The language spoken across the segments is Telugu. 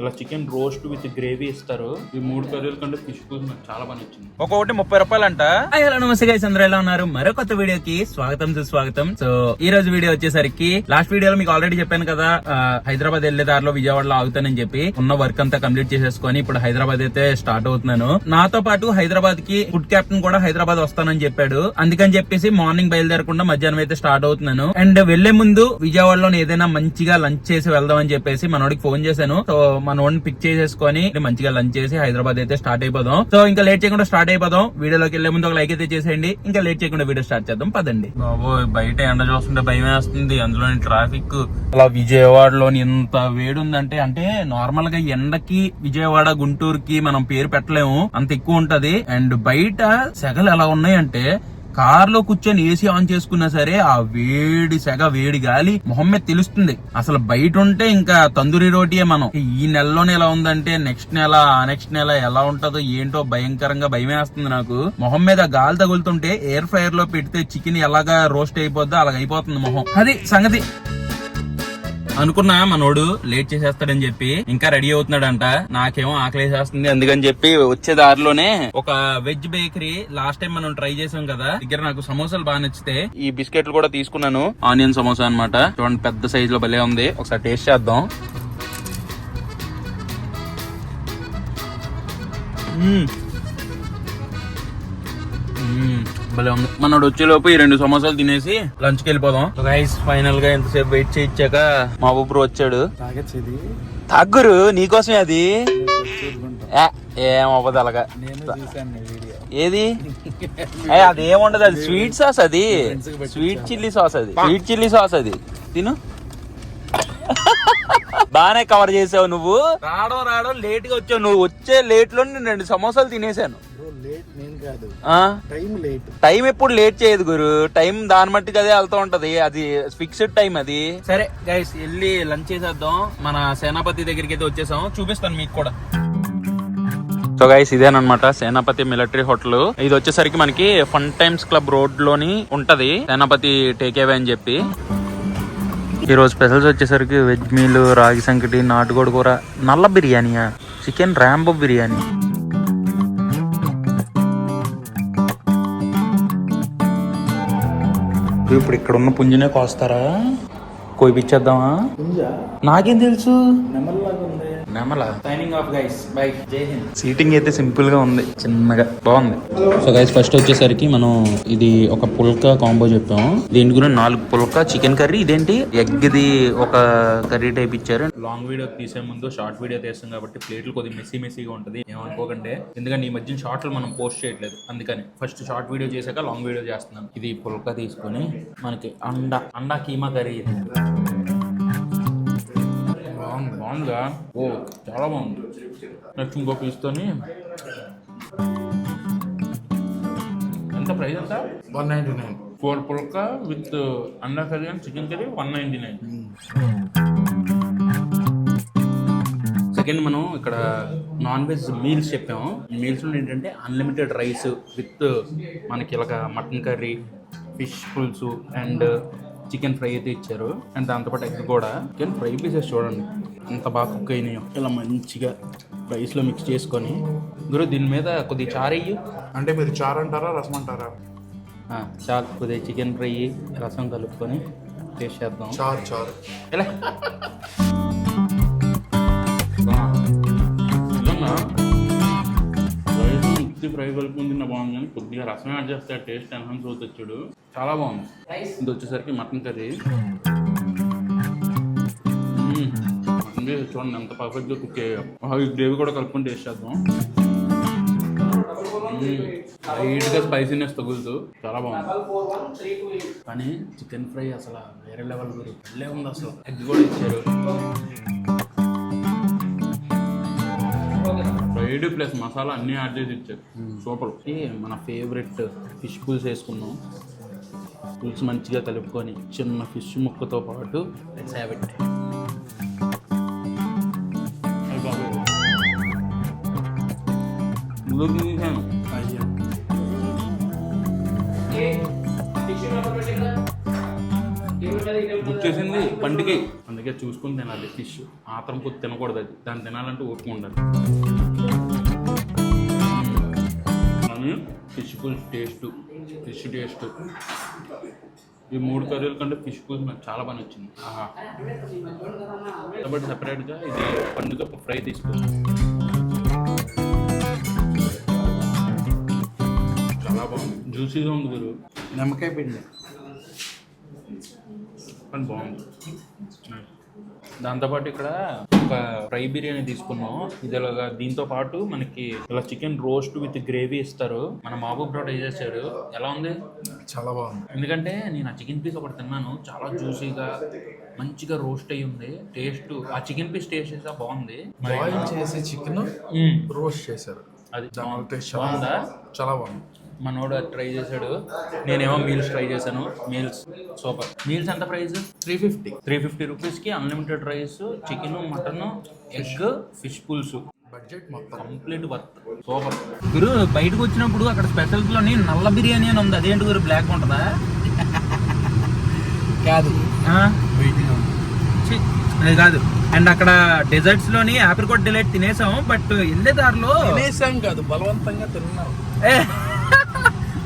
ఇలా చికెన్ రోస్ట్ విత్ గ్రేవీ ఇస్తారు. ఈ మూడు కర్రీల కంటే ఫిష్ పులుసు నాకు చాలా బాగా నచ్చింది. ఒక్కొక్కటి ముప్పై రూపాయలంట. హాయ్ హలో నమస్తే గైస్ అందరూ ఎలా ఉన్నారు? మరో కొత్త వీడియోకి స్వాగతం సుస్వాగతం. సో ఈ రోజు వీడియో వచ్చేసరికి లాస్ట్ వీడియోలో మీకు ఆల్రెడీ చెప్పాను కదా హైదరాబాద్ వెళ్ళే దారిలో విజయవాడలో ఆగుతానని చెప్పి ఉన్న వర్క్ అంతా కంప్లీట్ చేసేసుకొని ఇప్పుడు హైదరాబాద్ అయితే స్టార్ట్ అవుతున్నాను. నాతో పాటు హైదరాబాద్కి ఫుడ్ కెప్టెన్ కూడా హైదరాబాద్ వస్తానని చెప్పాడు. అందుకని చెప్పేసి మార్నింగ్ బయలుదేరకుండా మధ్యాహ్నం అయితే స్టార్ట్ అవుతున్నాను. అండ్ వెళ్ళే ముందు విజయవాడలో ఏదైనా మంచిగా లంచ్ చేసి వెళ్దాం అని చెప్పేసి మనోడికి ఫోన్ చేశాను. సో మనోడిని పిక్ చేసేసుకొని మంచిగా లంచ్ చేసి హైదరాబాద్ అయితే స్టార్ట్ అయిపోదాం. సో ఇంకా లేట్ చేయకుండా స్టార్ట్ అయిపోదాం. వీడియోలోకి వెళ్ళే ముందు ఒక లైక్ అయితే చేసేయండి. ఇంకా లేట్ చేయకుండా వీడియో స్టార్ట్ చేద్దాం. పదండి. బయట ఎండ చూస్తుంటే భయం వేస్తుంది. అందులోని ట్రాఫిక్ అలా విజయవాడలోని ఎంత వేడి ఉందంటే అంటే నార్మల్గా ఎండకి విజయవాడ గుంటూరుకి మనం పేరు పెట్టలేము. అంత ఎక్కువ ఉంటది. అండ్ బయట సెగలు ఎలా ఉన్నాయంటే కార్లో కూర్చొని ఏసీ ఆన్ చేసుకున్నా సరే ఆ వేడి సెగ వేడి గాలి మొహం మీద తెలుస్తుంది. అసలు బయట ఉంటే ఇంకా తందూరి రోటీయే మనం. ఈ నెలలోనే ఎలా ఉందంటే నెక్స్ట్ నెల ఆ నెక్స్ట్ నెల ఎలా ఉంటుందో ఏంటో భయంకరంగా భయమేస్తుంది నాకు. మొహం మీద గాలి తగులుతుంటే ఎయిర్ ఫ్రైయర్లో పెడితే చికెన్ ఎలాగా రోస్ట్ అయిపోద్దో అలాగ అయిపోతుంది మొహం. అది సంగతి. అనుకున్నా మనోడు లేట్ చేసేస్తాడని చెప్పి ఇంకా రెడీ అవుతున్నాడంట. నాకేమో ఆకలేసేస్తుంది అందుకని చెప్పి వచ్చే దారిలోనే ఒక వెజ్ బేకరీ లాస్ట్ టైం మనం ట్రై చేసాం కదా. దగ్గర నాకు సమోసాలు బాగా నచ్చితే ఈ బిస్కెట్లు కూడా తీసుకున్నాను. ఆనియన్ సమోసా అనమాట చూడండి పెద్ద సైజ్లో భలే ఉంది. ఒకసారి టేస్ట్ చేద్దాం. మ్మ్. భలే ఉంది. మనోడు వచ్చేలోపు ఈ రెండు సమోసాలు తినేసి లంచ్కి వెళ్ళిపోదాం. గైస్ ఫైనల్గా ఎంతసేపు వెయిట్ చేయించాక మా ఊపిరి వచ్చాడు. తగ్గురు నీకోసమే అది? ఏ, ఏం అవ్వదు అలాగా. ఏది? ఏ, అది ఏముండదు అది స్వీట్ సాస్ అది. స్వీట్ చిల్లీ సాస్ అది. స్వీట్ చిల్లీ సాస్ అది. తిను. బానే కవర్ చేసావు నువ్వు. రావడం రావడం లేట్గా వచ్చావు. నువ్వు వచ్చే లేట్లో నేను రెండు సమోసాలు తినేసాను. లేట్ నేను కాదు. ఆ? టైం లేట్ టైం ఎప్పుడు లేట్ చేయదు గురు. టైం దాని మట్టికి అదే వెళ్తూ ఉంటది. అది ఫిక్స్డ్ టైం అది. సరే గైస్ వెళ్ళి లంచ్ చేసేద్దాం. మన సేనాపతి దగ్గరికి అయితే వచ్చేసాం చూపిస్తాను మీకు కూడా. సో గైస్ ఇదేనమాట సేనాపతి మిలిటరీ హోటల్. ఇది వచ్చేసరికి మనకి ఫన్ టైమ్స్ క్లబ్ రోడ్లోని ఉంటది. సేనాపతి టేక్ అవే అని చెప్పి. ఈ రోజు స్పెషల్స్ వచ్చేసరికి వెజ్ మీల్ రాగి సంకటి నాటుకోడి కూర నల్ల బిర్యానీయా? Chicken Rambo biryani. ఇప్పుడు ఇక్కడ ఉన్న పుంజునే కోస్తారా? కోయిపిచ్చేద్దామా పుంజా? నాకేం తెలుసు? నెమల. సైనింగ్ ఆఫ్ గైస్ బై జై హింద్ సీటింగ్ అయితే సింపుల్గా ఉంది. చిన్నగా. బాగుంది. సో గైస్ ఫస్ట్ వచ్చేసరికి మనం ఇది ఒక పుల్కా కాంబో చెప్పాము. దీని గురించి నాలుగు పుల్కా చికెన్ కర్రీ. ఇదేంటి? ఎగ్ది ఒక కర్రీ టైప్ ఇచ్చారు. లాంగ్ వీడియో తీసే ముందు షార్ట్ వీడియో తీస్తాం కాబట్టి ప్లేట్లు కొద్దిగా మెస్సీ మెస్సీగా ఉంటుంది. ఏమనుకోకండి. ఎందుకంటే ఈ మధ్యన షార్ట్లు మనం పోస్ట్ చేయట్లేదు. అందుకని ఫస్ట్ షార్ట్ వీడియో చేశాక లాంగ్ వీడియో చేస్తున్నాను ఇది పుల్కా తీసుకొని మనకి అండ అండా కీమా కర్రీ బాగుంది బాగుందిగా ఓ చాలా బాగుంది. నెక్స్ట్ ఇంకో పీస్తోని ఎంత ప్రైస్ ఎంత one ninety nine. Four phulka with అండా curry and chicken curry one ninety nine. Second మనం ఇక్కడ నాన్ వెజ్ మీల్స్ చెప్పాము మీల్స్ ఏంటంటే అన్లిమిటెడ్ రైస్ విత్ మనకి ఇలాగ మటన్ కర్రీ ఫిష్ పులుసు అండ్ చికెన్ ఫ్రై అయితే ఇచ్చారు. అండ్ దాంతోపాటు ఎగ్ కూడా. చికెన్ ఫ్రై పీసెస్ చూడండి. ఎంత బాగా కుక్ అయినాయో. ఇలా మంచిగా రైస్లో మిక్స్ చేసుకొని. గురు దీని మీద కొద్దిగా చారయ్యి. అంటే మీరు చారు అంటారా రసం అంటారా? చాలు కొద్దిగా చికెన్ ఫ్రై రసం కలుపుకొని టేస్ట్ చేద్దాం. చారు చారు. ఎలా? మిక్సీ ఫ్రై కలుపుకొని తిన్న బాగుంది కానీ కొద్దిగా రసం యాడ్ చేస్తే ఆ టేస్ట్ ఎన్హాన్స్ అవుతుంది చూడు. చాలా బాగుంది. ఇది వచ్చేసరికి మటన్ కర్రీ. మటన్ కర్రీ చూడండి ఎంత పర్ఫెక్ట్గా కుక్ అయ్యాం ఈ గ్రేవీ కూడా కలుపుకొని టేస్ట్ చేద్దాం. లైట్గా స్పైసీనెస్ తగులుతూ చాలా బాగుంది. కానీ చికెన్ ఫ్రై అసలు వేరే లెవెల్ గురి. భలే ఉంది అసలు. ఎగ్ కూడా ఇచ్చారు. ఫ్రైడ్ ప్లస్ మసాలా అన్నీ యాడ్ చేసి ఇచ్చారు. సూపర్. ఇది మన ఫేవరెట్ ఫిష్ పులుసు వేసుకున్నాం. పులుసు మంచిగా కలుపుకొని చిన్న ఫిష్ ముక్కతో పాటు లెట్స్ హ్యావ్ ఇట్ అయ్యా వచ్చేసింది పండుగ. అందుకే చూసుకుని తినాలి. ఫిష్ ఆత్రం కొద్ది తినకూడదు అది. దాన్ని తినాలంటే ఓపిక ఉండాలి. ఫిష్ పులుసు టేస్ట్ ఫిష్ టేస్ట్. ఈ మూడు కర్రీల కంటే ఫిష్ పులుసు నాకు చాలా బాగా నచ్చింది ఆహా. కాబట్టి సపరేట్గా ఇది పండుగ ఫ్రై తీసుకుంది. చాలా బాగుంది. జ్యూసీగా ఉంది గురు నిమ్మకాయ పిండి. కానీ బాగుంది. దాంతోపాటు ఇక్కడ ఒక ఫ్రై బిర్యానీ తీసుకున్నాం. ఇది ఇలాగా దీంతో పాటు మనకి ఇలా చికెన్ రోస్ట్ విత్ గ్రేవీ ఇస్తారు. మన మహబూబ్ బ్రో ట్రై చేశారు ఎలా ఉంది? చాలా బాగుంది. ఎందుకంటే నేను ఆ చికెన్ పీస్ ఒకటి తిన్నాను. చాలా జ్యూసీగా మంచిగా రోస్ట్ అయి ఉంది. టేస్ట్ ఆ చికెన్ పీస్ టేస్ట్ చేసా బాగుంది. బాయిల్ చేసి చికెన్. రోస్ట్ చేశారు. అది చాలా బాగుందా. చాలా బాగుంది. మనోడు అది ట్రై చేశాడు. నేనేమో మీల్స్ ట్రై చేశాను. మీల్స్ సూపర్ మీల్స్ ఎంత price three fifty three fifty రూపీస్కి unlimited rice chicken mutton egg fish పులుసు బడ్జెట్ మొత్తం. కంప్లీట్ వర్త్ సూపర్ గురు బయటకు వచ్చినప్పుడు అక్కడ స్పెషల్స్లోని నల్ల బిర్యానీ అని ఉంది. అదేంటి గురు బ్లాక్ ఉంటుందా? కాదు. అది కాదు. అండ్ అక్కడ డెజర్ట్స్లోని ఆప్రికాట్ డిలైట్ తినేసాం బట్ వెళ్ళే దారిలో తినేసాం కాదు. బలవంతంగా తిన్నాం.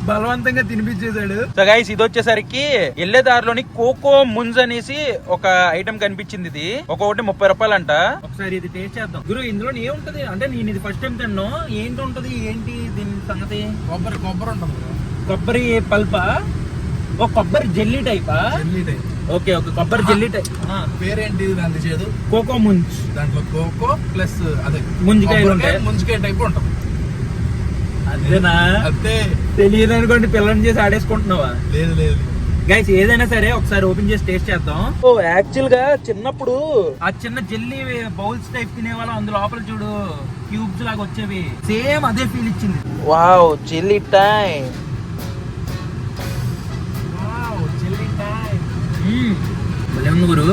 బలవంతంగా తినిపించేశాడు. సో గైస్ ఇది వచ్చేసరికి వెళ్ళే దారిలోని కోకో ముంజ్ అనేసి ఒక ఐటమ్ కనిపించింది ఇది. ఒక్కొక్కటి ముప్పై రూపాయలు అంట ఒకసారి ఇది టేస్ట్ చేద్దాం. గురు ఇందులో ఏముంటది అంటే నేను ఇది ఫస్ట్ టైం తిన్నాను. ఏంటి ఉంటది? ఏంటి దీని సంగతి? కొబ్బరి కొబ్బరి ఉంటుంది కొబ్బరి పల్ప. ఓ కొబ్బరి జెల్లీ టైపా జెల్లీ టైప్ ఓకే ఓకే. కొబ్బరి జెల్లీ టైప్ పేరేంటి దాని చేదు? కోకో ముంజ్. దాంట్లో కోకో ప్లస్ అదే ముంజికాయలు ఉంటాయి. ముంజికాయ టైప్ ఉంటుంది. అదేనా అంతే. తెలియదు అనుకోండి పిల్లల్ని చేసి ఆడేసుకుంటున్నావా? లేదు లేదు. గైస్ ఏదైనా సరే ఒకసారి ఓపెన్ చేసి టేస్ట్ చేద్దాం. ఓ యాక్చువల్గా చిన్నప్పుడు ఆ చిన్న జెల్లీ బౌల్స్ టైప్ తినే వాళ్ళం అందులో లోపల చూడు క్యూబ్స్ లాగా వచ్చేవి. సేమ్ అదే ఫీల్ ఇచ్చింది. వావ్ జెల్లీ టైం భలే ఉంది గురు.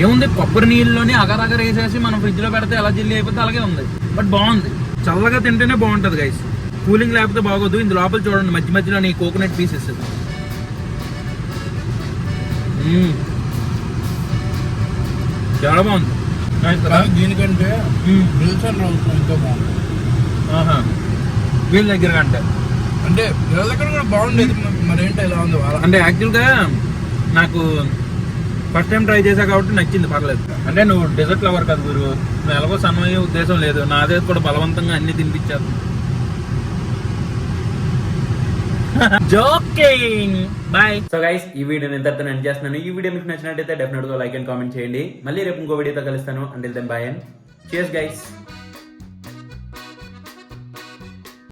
ఏముంది? కొబ్బరి నీళ్ళలోని అగర్ అగర్ వేసేసి మనం ఫ్రిడ్జ్లో పెడితే ఎలా జెల్లీ అయిపోతే అలాగే ఉంది. బట్ బాగుంది. చల్లగా తింటేనే బాగుంటది గైస్ కూలింగ్ లేకపోతే బాగోదు. ఇందు లోపల చూడండి మధ్య మధ్యలో నీ కోకోనట్ పీసెస్ చాలా బాగుంది. దీనికంటే. వీళ్ళ దగ్గర కంటే. అంటే వీళ్ళ దగ్గర కూడా బాగుండేది. మరేంటి ఇలా ఉంది అంటే యాక్చువల్గా నాకు ఫస్ట్ టైం ట్రై చేశా కాబట్టి నచ్చింది పర్లేదు. అంటే నువ్వు డెజర్ట్ లవర్ కదా గురు. నువ్వు ఎలాగో సన్నయ్యే ఉద్దేశం లేదు. నాదే కూడా బలవంతంగా అన్ని తినిపించారు జోకింగ్ బాయ్ సో గైస్ ఈ వీడియో నేను ఇంతటితో ఎండ్ చేస్తున్నాను. ఈ వీడియో మీకు నచ్చినట్టయితే డెఫినెట్గా లైక్ అండ్ కామెంట్ చేయండి. మళ్ళీ రేపు ఇంకో వీడియోతో కలుస్తాను. అంటిల్ దెన్ బాయ్ అండ్ చేస్ గైస్